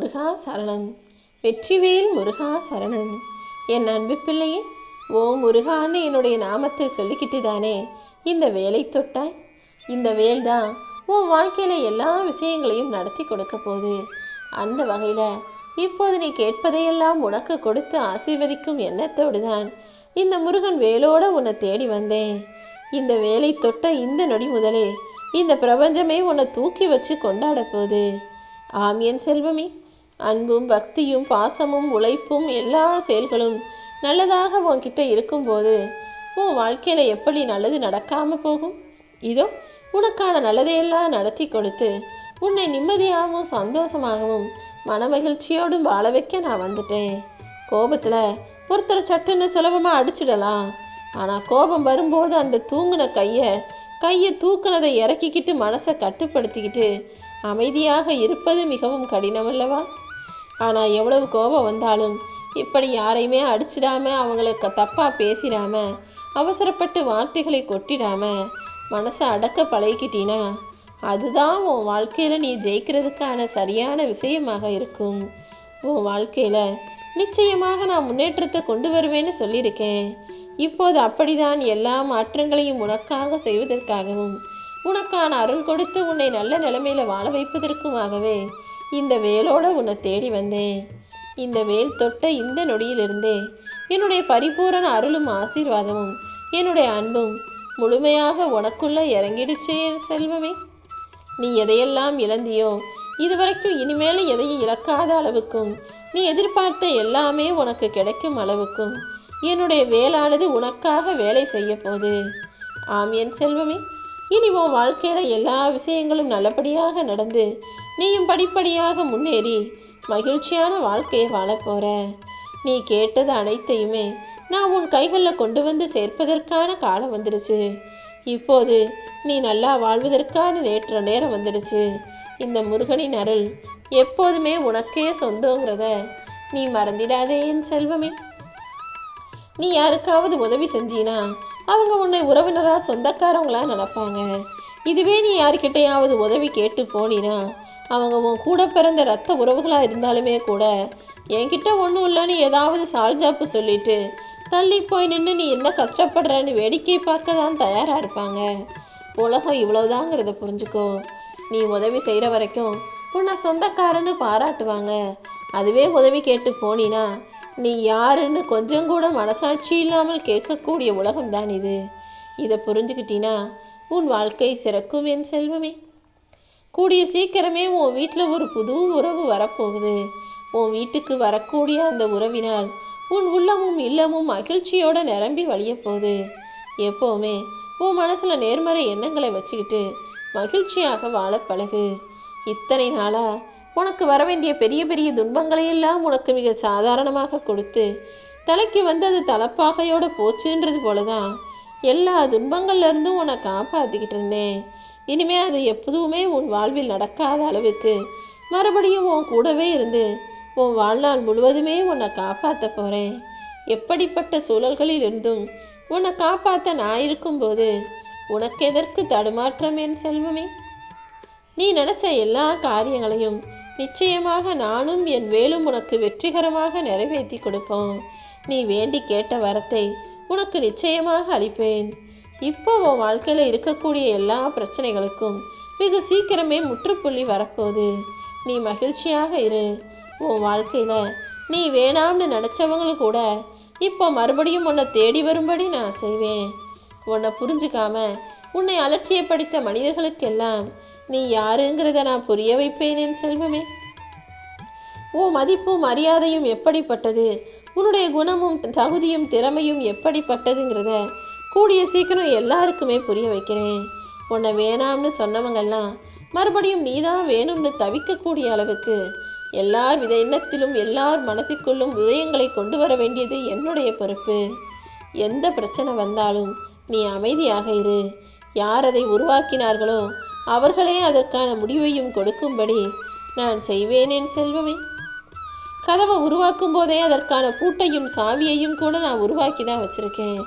முருகா சரணம். வெற்றிவேல் முருகா சரணம். என் அன்பு பிள்ளையே ஓ முருகான்னு என்னுடைய நாமத்தை சொல்லிக்கிட்டு தானே இந்த வேலை தொட்டாய்? இந்த வேல் தான் உன் வாழ்க்கையில் எல்லா விஷயங்களையும் நடத்தி கொடுக்க போகுது. அந்த வகையில் இப்போது நீ கேட்பதையெல்லாம் உனக்கு கொடுத்து ஆசீர்வதிக்கும் எண்ணத்தோடு தான் இந்த முருகன் வேலோட உன்னை தேடி வந்தேன். இந்த வேலை தொட்ட இந்த நொடி முதலே இந்த பிரபஞ்சமே உன்னை தூக்கி வச்சு கொண்டாட போகுது. ஆம் என் செல்வமே அன்பும் பக்தியும் பாசமும் உழைப்பும் எல்லா செயல்களும் நல்லதாக உன்கிட்ட இருக்கும்போது உன் வாழ்க்கையில் எப்படி நல்லது நடக்காமல் போகும்? இதோ உனக்கான நல்லதையெல்லாம் நடத்தி கொடுத்து உன்னை நிம்மதியாகவும் சந்தோஷமாகவும் மனமகிழ்ச்சியோடும் வாழ வைக்க நான் வந்துட்டேன். கோபத்தில் ஒருத்தர் சட்டுன்னு சுலபமாக அடிச்சிடலாம். ஆனால் கோபம் வரும்போது அந்த தூங்கின கையை கையை தூக்குனதை இறக்கிக்கிட்டு மனசை கட்டுப்படுத்திக்கிட்டு அமைதியாக இருப்பது மிகவும் கடினம் அல்லவா? ஆனால் எவ்வளவு கோபம் வந்தாலும் இப்படி யாரையுமே அடிச்சிடாம அவங்களுக்கு தப்பாக பேசிடாம அவசரப்பட்டு வார்த்தைகளை கொட்டிடாம மனசை அடக்க பழகிக்கிட்டீனா அதுதான் உன் வாழ்க்கையில் நீ ஜெயிக்கிறதுக்கான சரியான விஷயமாக இருக்கும். உன் வாழ்க்கையில் நிச்சயமாக நான் முன்னேற்றத்தை கொண்டு வருவேன்னு சொல்லியிருக்கேன். இப்போது அப்படிதான் எல்லா மாற்றங்களையும் உனக்காக செய்வதற்காகவும் உனக்கான அருள் கொடுத்து உன்னை நல்ல நிலைமையில வாழ வைப்பதற்குமாகவே இந்த வேலோட உன்னை தேடி வந்தேன். இந்த வேல் தொட்ட இந்த நொடியிலிருந்தே என்னுடைய பரிபூரண அருளும் ஆசீர்வாதமும் என்னுடைய அன்பும் முழுமையாக உனக்குள்ள இறங்கிடுச்சே என் செல்வமே. நீ எதையெல்லாம் இழந்தியோ இதுவரைக்கும் இனிமேல் எதையும் இழக்காத அளவுக்கும் நீ எதிர்பார்த்த எல்லாமே உனக்கு கிடைக்கும் அளவுக்கும் என்னுடைய வேலானது உனக்காக வேலை செய்ய போகுது ஆம் என் செல்வமே. இனி உன் வாழ்க்கையில எல்லா விஷயங்களும் நல்லபடியாக நடந்து நீயும் படிப்படியாக முன்னேறி மகிழ்ச்சியான வாழ்க்கையை வாழப்போற நீ கேட்டது அனைத்தையுமே நான் உன் கைகளில் கொண்டு வந்து சேர்ப்பதற்கான காலம் வந்துடுச்சு இப்போது நீ நல்லா வாழ்வதற்கான நேற்ற நேரம் வந்துடுச்சு இந்த முருகனின் அருள் எப்போதுமே உனக்கே சொந்தங்கிறத நீ மறந்திடாதே என் செல்வமே. நீ யாருக்காவது உதவி செஞ்சினா அவங்க உன்னை உறவினரா சொந்தக்காரவங்களா நினைப்பாங்க. இதுவே நீ யாருக்கிட்டையாவது உதவி கேட்டு போனினா அவங்க உன் கூட பிறந்த ரத்த உறவுகளாக இருந்தாலுமே கூட என்கிட்ட ஒன்றும் இல்லைன்னு ஏதாவது சால்ஜாப்பு சொல்லிட்டு தள்ளி போய் நின்று நீ என்ன கஷ்டப்படுறன்னு வேடிக்கை பார்க்க தான் தயாராக இருப்பாங்க. உலகம் இவ்வளோதாங்கிறத புரிஞ்சுக்கோ. நீ உதவி செய்கிற வரைக்கும் உன்னை சொந்தக்காரன்னு பாராட்டுவாங்க. அதுவே உதவி கேட்டு போனினா நீ யாருன்னு கொஞ்சம் கூட மனசாட்சி இல்லாமல் கேட்கக்கூடிய உலகம்தான் இது. இதை புரிஞ்சுக்கிட்டினா உன் வாழ்க்கை சிறக்கும் என் செல்வமே. கூடிய சீக்கிரமே உன் வீட்டில் ஒரு புது உறவு வரப்போகுது. உன் வீட்டுக்கு வரக்கூடிய அந்த உறவினால் உன் உள்ளமும் இல்லமும் மகிழ்ச்சியோட நிரம்பி வழிய போகுது. எப்போவுமே உன் மனசில் நேர்மறை எண்ணங்களை வச்சுக்கிட்டு மகிழ்ச்சியாக வாழ பழகு. இத்தனை நாளாக உனக்கு வர வேண்டிய பெரிய பெரிய துன்பங்களை எல்லாம் உனக்கு மிக சாதாரணமாக கொடுத்து தலைக்கு வந்து அது தலப்பாகையோட போச்சுன்றது போலதான் எல்லா துன்பங்கள்லேருந்தும் உன்னை காப்பாற்றிக்கிட்டு இருந்தேன். இனிமே அது எப்போதுமே உன் வாழ்வில் நடக்காத அளவுக்கு. மறுபடியும் உன் கூடவே இருந்து உன் வாழ்நாள் முழுவதுமே உன்னை காப்பாற்ற போகிறேன் எப்படிப்பட்ட சூழல்களில் இருந்தும் உன்னை காப்பாற்ற நான் இருக்கும்போது உனக்கு எதற்கு தடுமாற்றம் என் செல்வமே? நீ நினச்ச எல்லா காரியங்களையும் நிச்சயமாக நானும் என் வேலும் உனக்கு வெற்றிகரமாக நிறைவேற்றி கொடுப்போம். நீ வேண்டி கேட்ட வரத்தை உனக்கு நிச்சயமாக அளிப்பேன். இப்போ உன் வாழ்க்கையில் இருக்கக்கூடிய எல்லா பிரச்சனைகளுக்கும் வெகு சீக்கிரமே முற்றுப்புள்ளி வரப்போகுது. நீ மகிழ்ச்சியாக இரு. உன் வாழ்க்கையில் நீ வேணாம்னு நினச்சவங்களும் கூட இப்போ மறுபடியும் உன்னை தேடி வரும்படி நான் செய்வேன் உன்னை புரிஞ்சுக்காம உன்னை அலட்சியப்படுத்த மனிதர்களுக்கெல்லாம் நீ யாருங்கிறத நான் புரிய வைப்பேன் என் செல்வமே. உன் மதிப்பும் மரியாதையும் எப்படிப்பட்டது? உன்னுடைய குணமும் தகுதியும் திறமையும் எப்படிப்பட்டதுங்கிறத கூடிய சீக்கிரம் எல்லாருக்குமே புரிய வைக்கிறேன். உன்னை வேணாம்னு சொன்னவங்கெல்லாம் மறுபடியும் நீதான் வேணும்னு தவிக்கக்கூடிய அளவுக்கு எல்லார் வித எண்ணத்திலும் எல்லார் மனசுக்குள்ளும் உதயங்களை கொண்டு வர வேண்டியது என்னுடைய பொறுப்பு. எந்த பிரச்சனை வந்தாலும் நீ அமைதியாக இரு. யார் அதை உருவாக்கினார்களோ அவர்களே அதற்கான முடிவையும் கொடுக்கும்படி நான் செய்வேன் செல்வமே. கதவை உருவாக்கும் போதே அதற்கான பூட்டையும் சாவியையும் கூட நான் உருவாக்கி தான் வச்சிருக்கேன்.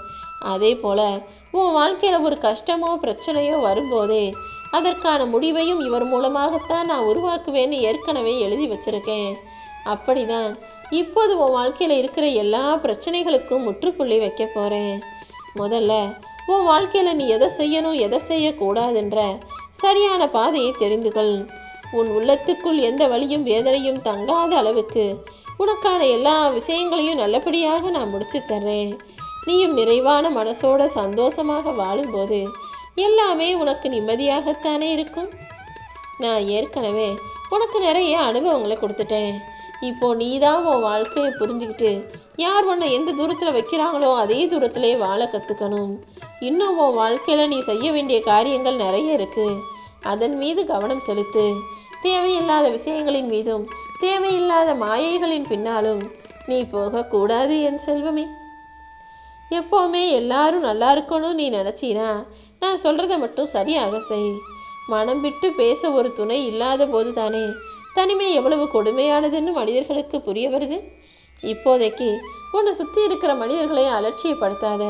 அதே போல் உன் வாழ்க்கையில் ஒரு கஷ்டமோ பிரச்சனையோ வரும்போதே அதற்கான முடிவையும் இவர் மூலமாகத்தான் நான் உருவாக்குவேன்னு ஏற்கனவே எழுதி வச்சிருக்கேன். அப்படிதான் இப்போது உன் வாழ்க்கையில் இருக்கிற எல்லா பிரச்சனைகளுக்கும் முற்றுப்புள்ளி வைக்க போகிறேன் முதல்ல உன் வாழ்க்கையில் நீ எதை செய்யணும் எதை செய்யக்கூடாதுன்ற சரியான பாதையை தெரிந்து கொள் உன் உள்ளத்துக்குள் எந்த வழியும் வேதனையும் தங்காத அளவுக்கு உனக்கான எல்லா விஷயங்களையும் நல்லபடியாக நான் முடிச்சு தர்றேன். நீயும் நிறைவான மனசோட சந்தோஷமாக வாழும்போது எல்லாமே உனக்கு நிம்மதியாகத்தானே இருக்கும். நான் ஏற்கனவே உனக்கு நிறைய அனுபவங்களை கொடுத்துட்டேன். இப்போ நீ தான் உன் வாழ்க்கையை புரிஞ்சுக்கிட்டு யார் உன்னை எந்த தூரத்தில் வைக்கிறாங்களோ அதே தூரத்திலே வாழ கற்றுக்கணும் இன்னும் உன் வாழ்க்கையில் நீ செய்ய வேண்டிய காரியங்கள் நிறைய இருக்கு. அதன் மீது கவனம் செலுத்து. தேவையில்லாத விஷயங்களின் மீதும் தேவையில்லாத மாயைகளின் பின்னாலும் நீ போகக்கூடாது என் செல்வமே. எப்போவுமே எல்லாரும் நல்லா இருக்கணும்னு நீ நினச்சினா? நான் சொல்கிறத மட்டும் சரியாக செய். மனம் விட்டு பேச ஒரு துணை இல்லாத போது தானே தனிமை எவ்வளவு கொடுமையானதுன்னு மனிதர்களுக்கு புரிய வருது? இப்போதைக்கு உன்னை சுற்றி இருக்கிற மனிதர்களை அலட்சியப்படுத்தாத.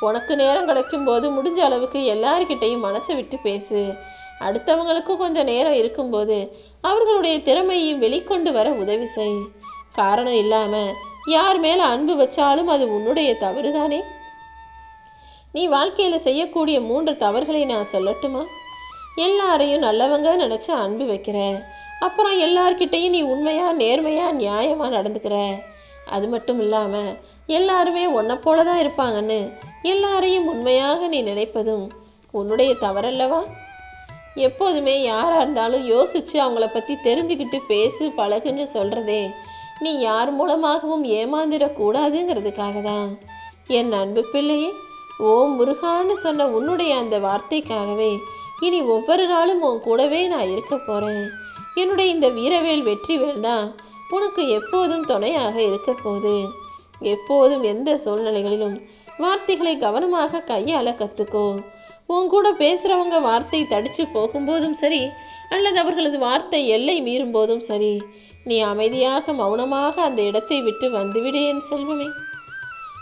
உனக்கு நேரம் கிடைக்கும் போது முடிஞ்ச அளவுக்கு எல்லார்கிட்டையும் மனசை விட்டு பேசு. அடுத்தவங்களுக்கும் கொஞ்சம் நேரம் இருக்கும்போது அவர்களுடைய திறமையையும் வெளிக்கொண்டு வர உதவி செய். காரணம் இல்லாமல் யார் மேல அன்பு வச்சாலும் அது உன்னுடைய தவறு தானே நீ வாழ்க்கையில செய்யக்கூடிய மூன்று தவறுகளை நான் சொல்லட்டுமா? எல்லாரையும் நல்லவங்க நினைச்சு அன்பு வைக்கிற. அப்புறம் எல்லார்கிட்டையும் நீ உண்மையா நேர்மையா நியாயமா நடந்துக்கிற. அது மட்டும் இல்லாம எல்லாருமே உன்னை போல தான் இருப்பாங்கன்னு எல்லாரையும் உண்மையாக நீ நினைப்பதும் உன்னுடைய தவறல்லவா? எப்போதுமே யாராக இருந்தாலும் யோசிச்சு அவங்கள பற்றி தெரிஞ்சுக்கிட்டு பேசு பழகுன்னு சொல்கிறதே நீ யார் மூலமாகவும் ஏமாந்துடக்கூடாதுங்கிறதுக்காக தான் என் அன்பு பிள்ளையே ஓ முருகான்னு சொன்ன உன்னுடைய அந்த வார்த்தைக்காகவே இனி ஒவ்வொரு நாளும் உன் கூடவே நான் இருக்க போகிறேன் என்னுடைய இந்த வீரவேல் வெற்றிவேல் தான் உனக்கு எப்போதும் துணையாக இருக்க போகுது. எப்போதும் எந்த சூழ்நிலைகளிலும் வார்த்தைகளை கவனமாக கையாள கற்றுக்கோ உன் கூட பேசுகிறவங்க வார்த்தை தடிச்சு போகும்போதும் சரி அல்லது அவர்களது வார்த்தை எல்லை மீறும் போதும் சரி நீ அமைதியாக மௌனமாக அந்த இடத்தை விட்டு வந்துவிடு என் செல்வமே.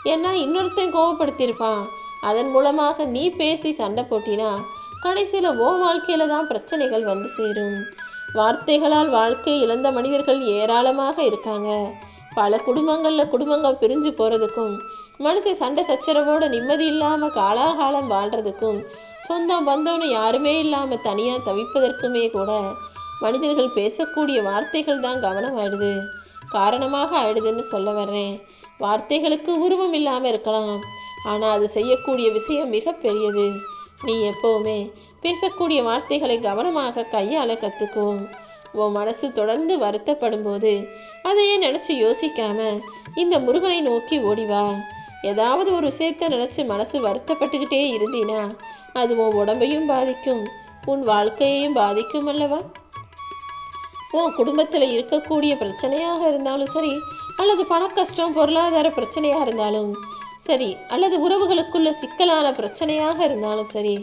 ஏன்னா இன்னொருத்தன் கோவப்படுத்தியிருப்பான் அதன் மூலமாக நீ பேசி சண்டை போட்டினா கடைசியில் ஓ வாழ்க்கையில தான் பிரச்சனைகள் வந்து சேரும். வார்த்தைகளால் வாழ்க்கை இழந்த மனிதர்கள் ஏராளமாக இருக்காங்க. பல குடும்பங்களில் குடும்பங்கள் பிரிஞ்சு போகிறதுக்கும் மனுஷன் சண்டை சச்சரவோட நிம்மதி இல்லாமல் காலாகாலம் வாழ்கிறதுக்கும் சொந்தம் பந்தம்னு யாருமே இல்லாமல் தனியாக தவிப்பதற்குமே கூட மனிதர்கள் பேசக்கூடிய வார்த்தைகள் தான் கவனம் ஆயிடுது காரணமாக ஆயிடுதுன்னு சொல்ல வர்றேன். வார்த்தைகளுக்கு உருவம் இல்லாமல் இருக்கலாம். ஆனால் அது செய்யக்கூடிய விஷயம் மிக பெரியது. நீ எப்போவுமே பேசக்கூடிய வார்த்தைகளை கவனமாக கையாள கற்றுக்கோ உன் மனசு தொடர்ந்து வருத்தப்படும் போது அதையே நினச்சி யோசிக்காம இந்த முருகனை நோக்கி ஓடிவா ஏதாவது ஒரு விஷயத்த நினச்சி மனசு வருத்தப்பட்டுக்கிட்டே இருந்தீனா அது உன் உடம்பையும் பாதிக்கும். உன் வாழ்க்கையையும் பாதிக்கும் அல்லவா? உன் குடும்பத்தில் இருக்கக்கூடிய பிரச்சனையாக இருந்தாலும் சரி அல்லது பண கஷ்டம் பொருளாதார பிரச்சனையாக இருந்தாலும் சரி அல்லது உறவுகளுக்குள்ள சிக்கலான பிரச்சனையாக இருந்தாலும் சரி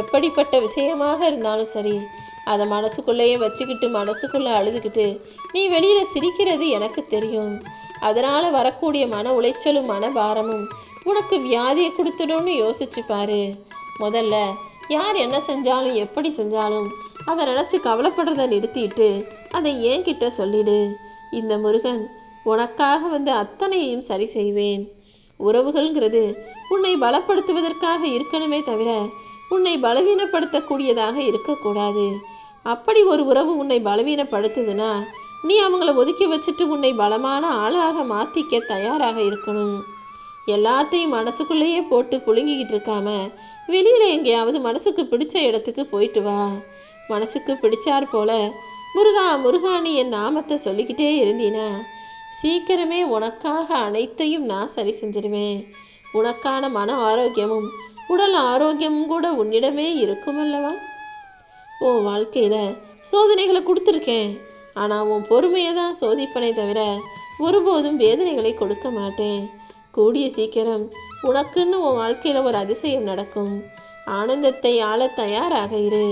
எப்படிப்பட்ட விஷயமாக இருந்தாலும் சரி அதை மனசுக்குள்ளேயே வச்சுக்கிட்டு மனசுக்குள்ளே அழுதுகிட்டு நீ வெளியில் சிரிக்கிறது எனக்கு தெரியும். அதனால் வரக்கூடிய மன உளைச்சலும் மனபாரமும் உனக்கு வியாதியை கொடுத்துடும்னு யோசிச்சு பாரு. முதல்ல யார் என்ன செஞ்சாலும் எப்படி செஞ்சாலும் அதை நினச்சி கவலைப்படுறத நிறுத்திட்டு அதை என்கிட்ட சொல்லிடு. இந்த முருகன் உனக்காக வந்து அத்தனையும் சரி செய்வேன். உறவுகள்ங்கிறது உன்னை பலப்படுத்துவதற்காக இருக்கணுமே தவிர உன்னை பலவீனப்படுத்தக்கூடியதாக இருக்கக்கூடாது. அப்படி ஒரு உறவு உன்னை பலவீனப்படுத்துதுன்னா நீ அவங்கள ஒதுக்கி வச்சுட்டு உன்னை பலமான ஆளாக மாற்றிக்க தயாராக இருக்கணும். எல்லாத்தையும் மனசுக்குள்ளேயே போட்டு புழுங்கிக்கிட்டு இருக்காம வெளியில் எங்கேயாவது மனசுக்கு பிடிச்ச இடத்துக்கு போயிட்டு வா. மனசுக்கு பிடிச்சார் போல முருகா முருகானி என் நாமத்தை சொல்லிக்கிட்டே இருந்தீனா. சீக்கிரமே உனக்காக அனைத்தையும் நான் சரி செஞ்சிருவேன். உனக்கான மன ஆரோக்கியமும் உடல் ஆரோக்கியமும் கூட உன்னிடமே இருக்கும் அல்லவா உன் வாழ்க்கையில் சோதனைகளை கொடுத்துருக்கேன். ஆனால் உன் பொறுமையை தான் சோதிப்பனே தவிர ஒருபோதும் வேதனைகளை கொடுக்க மாட்டேன். கூடிய சீக்கிரம் உனக்குன்னு உன் வாழ்க்கையில் ஒரு அதிசயம் நடக்கும். ஆனந்தத்தை ஆள தயாராக இரு.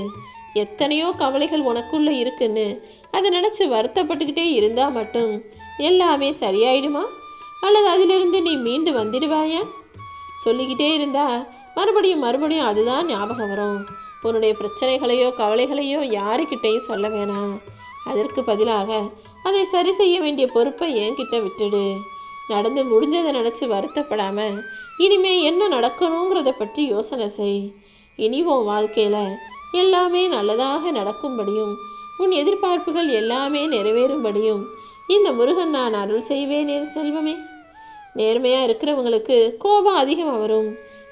எத்தனையோ கவலைகள் உனக்குள்ள இருக்குன்னு. அதை நினச்சி வருத்தப்பட்டுக்கிட்டே இருந்தால் மட்டும். எல்லாமே சரியாயிடுமா? அல்லது அதிலிருந்து நீ மீண்டு வந்துடுவாயா? சொல்லிக்கிட்டே இருந்தா மறுபடியும் மறுபடியும் அதுதான் ஞாபகம் வரும். உன்னுடைய பிரச்சனைகளையோ கவலைகளையோ யாருக்கிட்டையும் சொல்ல வேணாம். அதற்கு பதிலாக அதை சரி செய்ய வேண்டிய பொறுப்பை என்கிட்ட விட்டுடு. நடந்து முடிஞ்சதை நினச்சி வருத்தப்படாமல் இனிமே என்ன நடக்கணுங்கிறத பற்றி யோசனை செய். இனி உன் வாழ்க்கையில் எல்லாமே நல்லதாக நடக்கும்படியும் உன் எதிர்பார்ப்புகள் எல்லாமே நிறைவேறும்படியும் இந்த முருகன் நான் அருள் செய்வேன் என் செல்வமே. நேர்மையாக இருக்கிறவங்களுக்கு கோபம் அதிகமாக வரும்.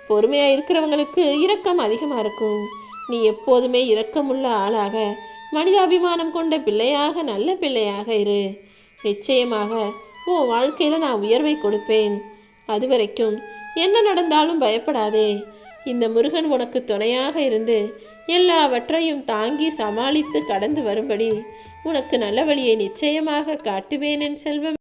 பொறுமையாக இருக்கிறவங்களுக்கு இரக்கம் அதிகமாக இருக்கும். நீ எப்போதுமே இரக்கமுள்ள ஆளாக மனிதாபிமானம் கொண்ட பிள்ளையாக நல்ல பிள்ளையாக இரு. நிச்சயமாக உன் வாழ்க்கையில் நான் உயர்வை கொடுப்பேன். அது வரைக்கும் என்ன நடந்தாலும் பயப்படாதே. இந்த முருகன் உனக்கு துணையாக இருந்து எல்லாவற்றையும் தாங்கி சமாளித்து கடந்து வரும்படி உனக்கு நல்ல வழியை நிச்சயமாக காட்டுவேன் என் செல்வம்.